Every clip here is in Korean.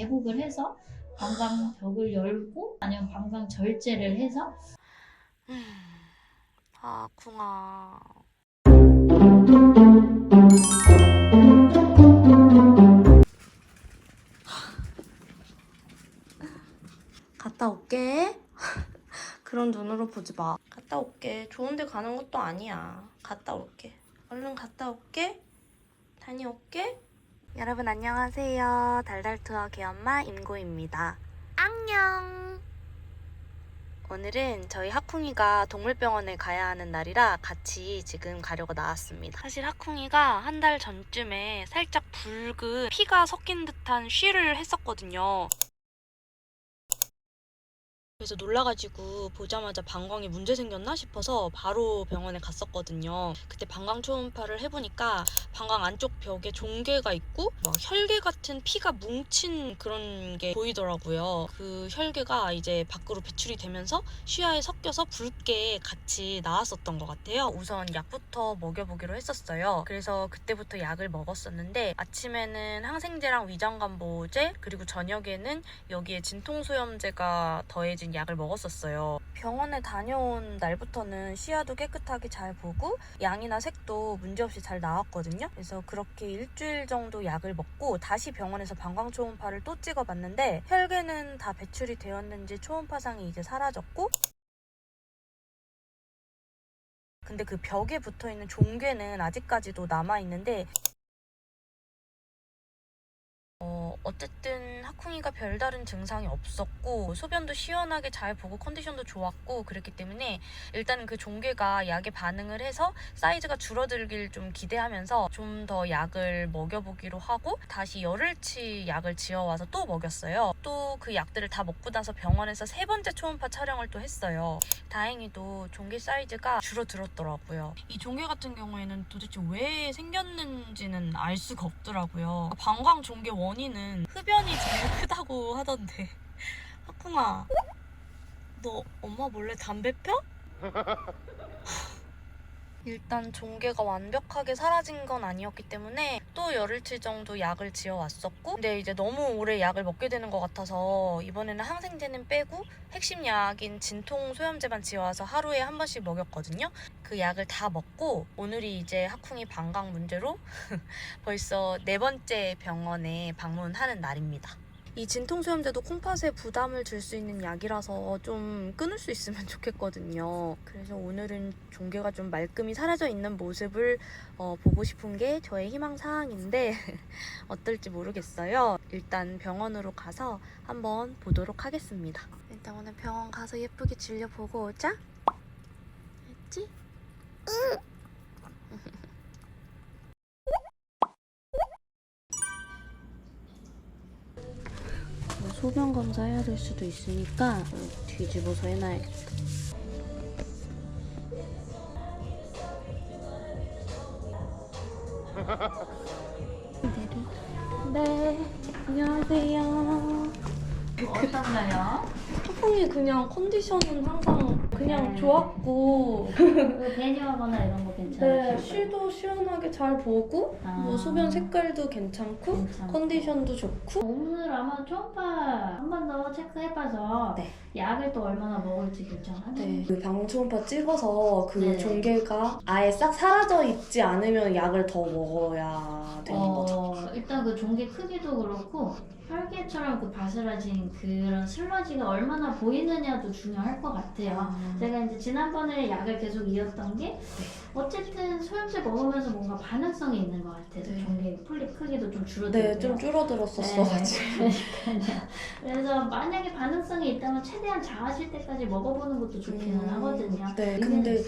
개복을 해서 방광 벽을 열고 아니면 방광 절제를 해서 음, 아, 궁아. 갔다 올게. 그런 눈으로 보지 마. 갔다 올게. 좋은데 가는 것도 아니야. 갔다 올게. 얼른 갔다 올게. 다녀올게. 여러분 안녕하세요. 달달투어 개엄마 임고입니다. 안녕. 오늘은 저희 하쿵이가 동물병원에 가야 하는 날이라 같이 지금 가려고 나왔습니다. 사실 하쿵이가 한 달 전쯤에 살짝 붉은 피가 섞인 듯한 쉬를 했었거든요. 그래서 놀라가지고 보자마자 방광에 문제 생겼나 싶어서 바로 병원에 갔었거든요. 그때 방광 초음파를 해보니까 방광 안쪽 벽에 종괴가 있고 막 혈계 같은 피가 뭉친 그런 게 보이더라고요. 그 혈계가 이제 밖으로 배출이 되면서 쉬아에 섞여서 붉게 같이 나왔었던 것 같아요. 우선 약부터 먹여보기로 했었어요. 그래서 그때부터 약을 먹었었는데 아침에는 항생제랑 위장감보제 그리고 저녁에는 여기에 진통소염제가 더해진 약을 먹었었어요. 병원에 다녀온 날부터는 시야도 깨끗하게 잘 보고 양이나 색도 문제없이 잘 나왔거든요. 그래서 그렇게 일주일 정도 약을 먹고 다시 병원에서 방광 초음파를 또 찍어봤는데 혈계는 다 배출이 되었는지 초음파상이 이제 사라졌고 근데 그 벽에 붙어 있는 종괴는 아직까지도 남아 있는데 어, 어쨌든 하쿵이가 별다른 증상이 없었고 소변도 시원하게 잘 보고 컨디션도 좋았고 그랬기 때문에 일단은 그 종괴가 약에 반응을 해서 사이즈가 줄어들길 좀 기대하면서 좀 더 약을 먹여보기로 하고 다시 열흘치 약을 지어와서 또 먹였어요. 또 그 약들을 다 먹고 나서 병원에서 세 번째 초음파 촬영을 또 했어요. 다행히도 종괴 사이즈가 줄어들었더라고요. 이 종괴 같은 경우에는 도대체 왜 생겼는지는 알 수가 없더라고요. 방광 종괴 원인은 흡연이 제일 크다고 하던데. 하쿵아, 너 엄마 몰래 담배 펴? 일단 종괴가 완벽하게 사라진 건 아니었기 때문에 또 열흘치 정도 약을 지어왔었고 근데 이제 너무 오래 약을 먹게 되는 것 같아서 이번에는 항생제는 빼고 핵심 약인 진통 소염제만 지어와서 하루에 한 번씩 먹였거든요 그 약을 다 먹고 오늘이 이제 하쿵이 방광 문제로 벌써 네 번째 병원에 방문하는 날입니다 이 진통소염제도 콩팥에 부담을 줄 수 있는 약이라서 좀 끊을 수 있으면 좋겠거든요. 그래서 오늘은 종괴가 좀 말끔히 사라져 있는 모습을 어, 보고 싶은 게 저의 희망 사항인데 어떨지 모르겠어요. 일단 병원으로 가서 한번 보도록 하겠습니다. 일단 오늘 병원 가서 예쁘게 진료보고 오자. 했지? 뭐 소변 검사 해야 될 수도 있으니까 뒤집어서 해놔야겠다. 네, 안녕하세요. 어떤가요? 태풍이 그냥 컨디션은 항상 그냥 네. 좋았고 그 배뇨하거나 이런 거 네, 괜찮으세요? 쉬도 시원하게 잘 보고 아. 뭐 소변 색깔도 괜찮고 괜찮고. 컨디션도 좋고 오늘 아마 초음파 한 번 더 체크해봐서 네. 약을 또 얼마나 먹을지 결정하는 네. 그 방초음파 찍어서 그 네. 종괴가 아예 싹 사라져 있지 않으면 약을 더 먹어야 되는 거죠. 어, 일단 그 종개 크기도 그렇고 혈계처럼 그 바스라진 그런 슬러지가 얼마나 보이느냐도 중요할 것 같아요. 제가 이제 지난번에 약을 계속 이었던 게 어쨌든 소염제 먹으면서 뭔가 반응성이 있는 것 같아요. 네. 종개 폴립 크기도 좀 줄어들고. 네, 좀 줄어들었었어가지고. 그러니까요. 그래서 만약에 반응성이 있다면 최대한 작아질 때까지 먹어보는 것도 좋기는 음, 하거든요. 네, 근데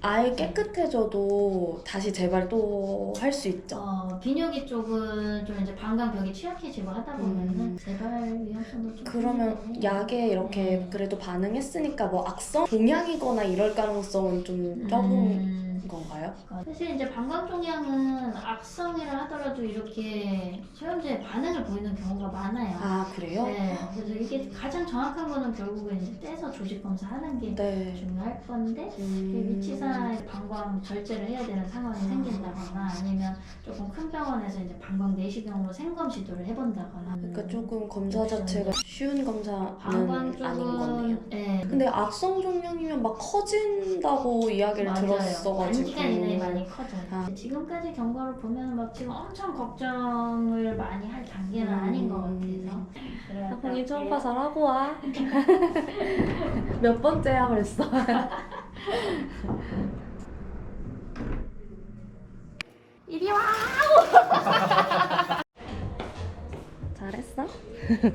아예 깨끗해져도 다시 재발 또 할 수 있죠. 어, 비뇨기 쪽은 좀 이제 방광벽이 취약해지고 하다 보면은 음. 재발 위험성도 좀 그러면 생기고. 약에 이렇게 네. 그래도 반응했으니까 뭐 악성 종양이거나 이럴 가능성은 좀 적은 음, 건가요? 사실 이제 방광종양은 악성이라 하더라도 이렇게 소염제에 반응을 보이는 경우가 많아요. 아 그래요? 네, 그래서 이게 가장 정확한 거는 결국은 이제 떼서 조직 검사하는 게 네. 중요할 건데 그 음. 위치상 방광 절제를 해야 되는 상황이 생긴다거나 아니면 조금 큰 병원에서 이제 방광 내시경으로 생검 시도를 해본다거나 그러니까 조금 검사 자체가 쉬운 검사는 방광 아닌 거네요. 쪽은 네, 근데 악성 종양이면 막 커진다고 이야기를. 들었어가지고 단기간 이내에 많이 커져요. 아. 지금까지 경과를 보면 막 지금 엄청 걱정을 많이 할 단계는 음. 아닌 것 같아서. 그래야 딱 처음 봐서 하고 와. 몇 번째야 그랬어? 이리 와! 잘했어?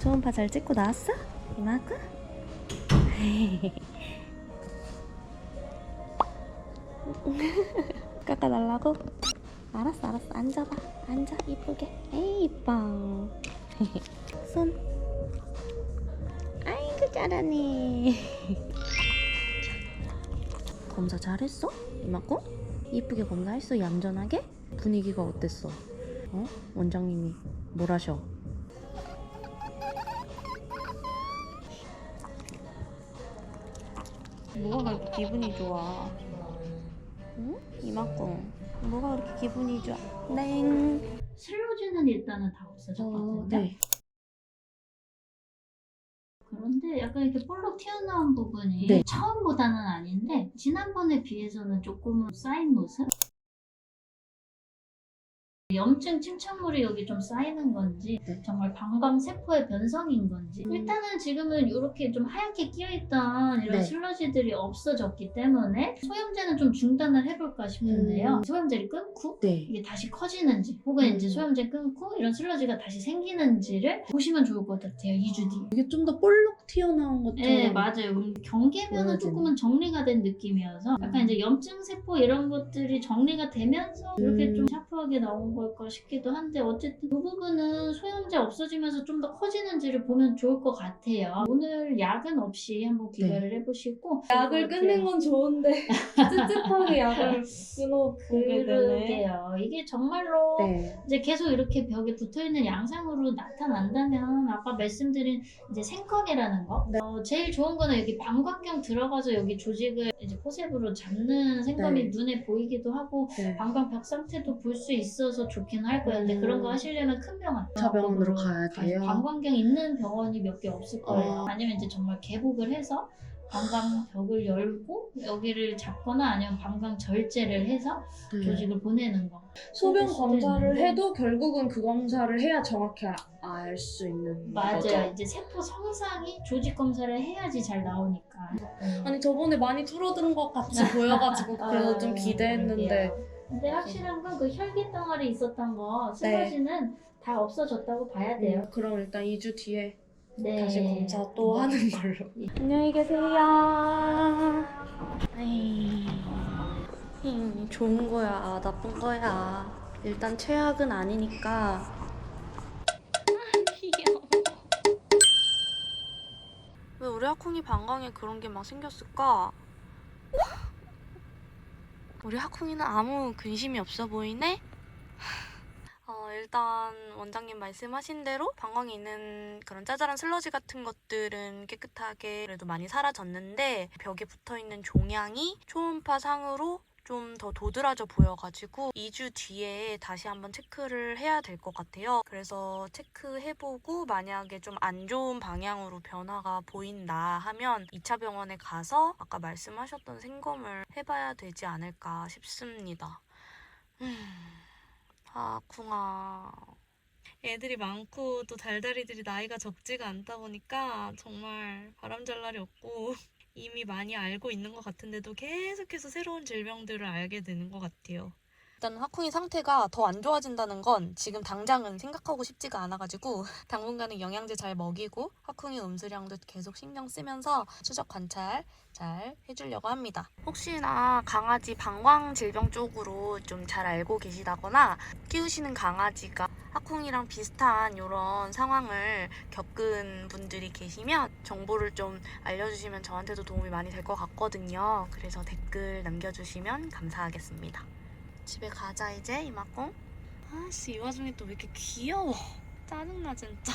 초음파 잘 찍고 나왔어? 이만큼? 깎아달라고? 알았어 알았어 앉아봐 앉아 이쁘게 에이 이뻐 손 아이고 잘하네 검사 잘했어? 이만큼? 이쁘게 검사했어 얌전하게? 분위기가 어땠어? 어? 원장님이 뭘 하셔? 뭐가 그렇게 기분이 좋아? 응? 이만큼 뭐가 그렇게 기분이 좋아? 땡 슬로즈는 일단은 다 없어졌거든요. 네. 그런데 약간 이렇게 볼록 튀어나온 부분이 네. 처음보다는 아닌데 지난번에 비해서는 조금은 쌓인 모습? 염증 침착물이 여기 좀 쌓이는 건지 네. 정말 방광 세포의 변성인 건지 음. 일단은 지금은 이렇게 좀 하얗게 끼어있던 이런 네. 슬러지들이 없어졌기 때문에 소염제는 좀 중단을 해볼까 싶은데요 음. 소염제를 끊고 네. 이게 다시 커지는지 혹은 음. 이제 소염제 끊고 이런 슬러지가 다시 생기는지를 보시면 좋을 것 같아요 2주 뒤 이게 좀 더 볼록 튀어나온 것처럼 네 맞아요 음, 경계면은. 조금은 정리가 된 느낌이어서 약간 이제 염증 세포 이런 것들이 정리가 되면서 이렇게 음. 좀 샤프하게 나온 걸까 싶기도 한데 어쨌든 그 부분은 소염제 없어지면서 좀 더 커지는지를 보면 좋을 것 같아요 오늘 약은 없이 한번 기대를 해보시고 네. 약을 끊는 건 좋은데 찝찝하게 약을 끊어보게 되네. 그러게요 이게 정말로 네. 이제 계속 이렇게 벽에 붙어 있는 양상으로 나타난다면 아까 말씀드린 이제 생검이라는 거 네. 어, 제일 좋은 거는 여기 방광경 들어가서 여기 조직을 이제 포셉으로 잡는 생검이 네. 눈에 보이기도 하고 네. 방광 벽 상태도 볼 수 있어서 좋긴 할 거예요. 근데 음. 그런 거 하시려면 큰 병원 저 병원으로 가야 돼요? 방광경 있는 병원이 몇 개 없을 거예요. 어. 아니면 이제 정말 개복을 해서 방광 벽을 열고 여기를 잡거나 아니면 방광 절제를 해서 네. 조직을 보내는 거. 소변 검사를. 해도 결국은 그 검사를 해야 정확히 알 수 있는 맞아요. 거죠. 이제 세포 성상이 조직 검사를 해야지 잘 나오니까. 아니 저번에 많이 줄어든 것 같이 보여가지고 그래서 좀 아유, 기대했는데 그러게요. 근데 확실한 건 그 혈기 덩어리 있었던 거 슬러지는 다 없어졌다고 봐야 돼요. 음, 그럼 일단 2주 뒤에 네. 다시 검사 또 하는 걸로. 예. 안녕히 계세요. 에이, 음, 좋은 거야, 나쁜 거야. 일단 최악은 아니니까. 왜 우리 하콩이 방광에 그런 게 막 생겼을까? 우리 하콩이는 아무 근심이 없어 보이네? 어, 일단 원장님 말씀하신 대로 방광에 있는 그런 짜잘한 슬러지 같은 것들은 깨끗하게 그래도 많이 사라졌는데 벽에 붙어 있는 종양이 초음파 상으로 좀 더 도드라져 보여가지고 2주 뒤에 다시 한번 체크를 해야 될 것 같아요. 그래서 체크해보고 만약에 좀 안 좋은 방향으로 변화가 보인다 하면 2차 병원에 가서 아까 말씀하셨던 생검을 해봐야 되지 않을까 싶습니다. 음, 아, 쿵아. 애들이 많고 또 달달이들이 나이가 적지가 않다 보니까 정말 바람잘 날이 없고 이미 많이 알고 있는 것 같은데도 계속해서 새로운 질병들을 알게 되는 것 같아요. 일단 하콩이 상태가 더 안 좋아진다는 건 지금 당장은 생각하고 싶지가 않아가지고 당분간은 영양제 잘 먹이고 하콩이 음수량도 계속 신경 쓰면서 추적 관찰 잘 해주려고 합니다. 혹시나 강아지 방광 질병 쪽으로 좀 잘 알고 계시다거나 키우시는 강아지가 하콩이랑 비슷한 이런 상황을 겪은 분들이 계시면 정보를 좀 알려주시면 저한테도 도움이 많이 될 것 같거든요. 그래서 댓글 남겨주시면 감사하겠습니다. 집에 가자 이제 이마콩. 아씨 이 와중에 또 왜 이렇게 귀여워. 짜증나 진짜.